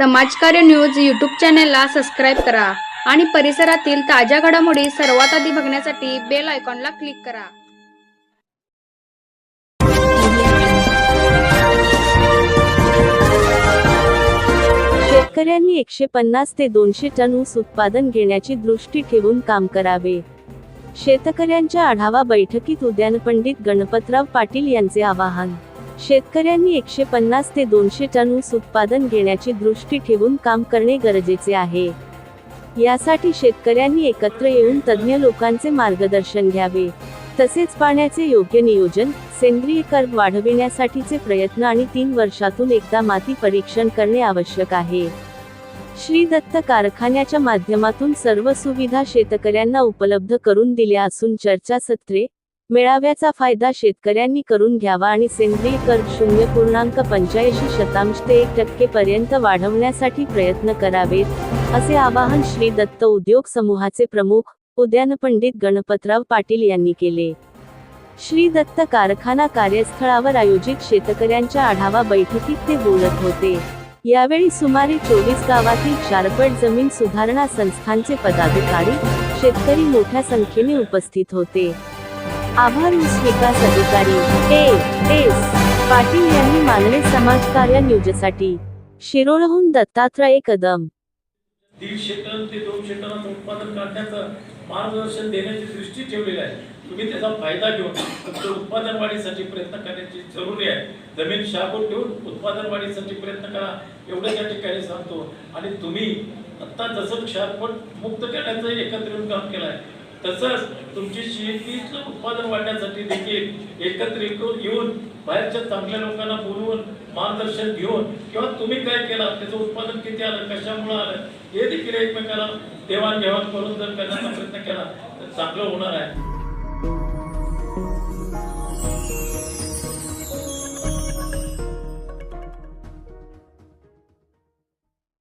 समाजकार्य news YouTube चॅनेलला subscribe करा आणि परिसरातील ताज्या घडामोडी सर्वात आधी बघण्यासाठी बेल आयकॉनला क्लिक करा. शेतकऱ्यांनी एकशे पन्नास ते दोनशे टन ऊस उत्पादन घेण्याची दृष्टी ठेवून काम करावे. शेतकऱ्यांच्या आढावा बैठकीत उद्यान पंडित गणपतराव पाटील यांचे आवाहन. शेतकऱ्यांनी एकशे पन्नास ते दोनशे टन ऊस उत्पादन घेण्याची दृष्टी ठेवून काम करणे गरजेचे आहे. यासाठी शेतकऱ्यांनी एकत्र येऊन तज्ज्ञ लोकांचे मार्गदर्शन घ्यावे. तसेच पाण्याचे योग्य नियोजन सेंद्रिय कर्ब वाढविण्यासाठीचे प्रयत्न आणि तीन वर्षातून एकदा माती परीक्षण करणे आवश्यक आहे. श्री दत्त कारखान्याच्या माध्यमातून सर्व सुविधा शेतकऱ्यांना उपलब्ध करून दिल्या असून चर्चासत्रे मेळाव्याचा फायदा शेतकऱ्यांनी करून घ्यावा आणि सेंद्रिय कर शून्य पूर्णांक पंच्याऐंशी शतांश ते एक टक्के पर्यंत वाढवण्यासाठी प्रयत्न करावेत असे आवाहन श्री दत्त उद्योग समूहाचे प्रमुख उद्यान पंडित गणपतराव पाटील यांनी केले. श्री दत्त कारखाना कार्यस्थळावर आयोजित शेतकऱ्यांच्या आढावा बैठकीत ते बोलत होते. यावेळी सुमारे चोवीस गावातील चारपट जमीन सुधारणा संस्थांचे पदाधिकारी शेतकरी मोठ्या संख्येने उपस्थित होते. आभार ऊस विकास अधिकारी ए एस पाटील यांनी मानले समाजकार्य न्यूजसाठी शिरोळहून दत्तात्रय कदम. दीडशे टन ते दोनशे टनाचं उत्पादन काढण्याचं मार्गदर्शन देण्याची दृष्टी ठेवलेली आहे. तुम्ही त्याचा फायदा घेऊन फक्त उत्पादन वाढीसाठी प्रयत्न करण्याची जरुरी आहे. जमीन शाबूत ठेवून उत्पादन वाढीसाठी प्रयत्न करा. एवढं त्या ठिकाणी सांगतो. आणि तुम्ही आत्ता जसं क्षारपट मुक्त करण्याचं एकत्र येऊन काम केलं आहे तसंच तुमची शेतीचं उत्पादन वाढण्यासाठी देखील एकत्र येऊन- येऊन बाहेरच्या चांगल्या लोकांना बोलवून मार्गदर्शन घेऊन किंवा तुम्ही काय केलं त्याचं उत्पादन किती आलं कशामुळे आलं हे देखील एकमेकाला देवाणघेवाण करून जर करण्याचा प्रयत्न केला तर चांगलं होणार आहे.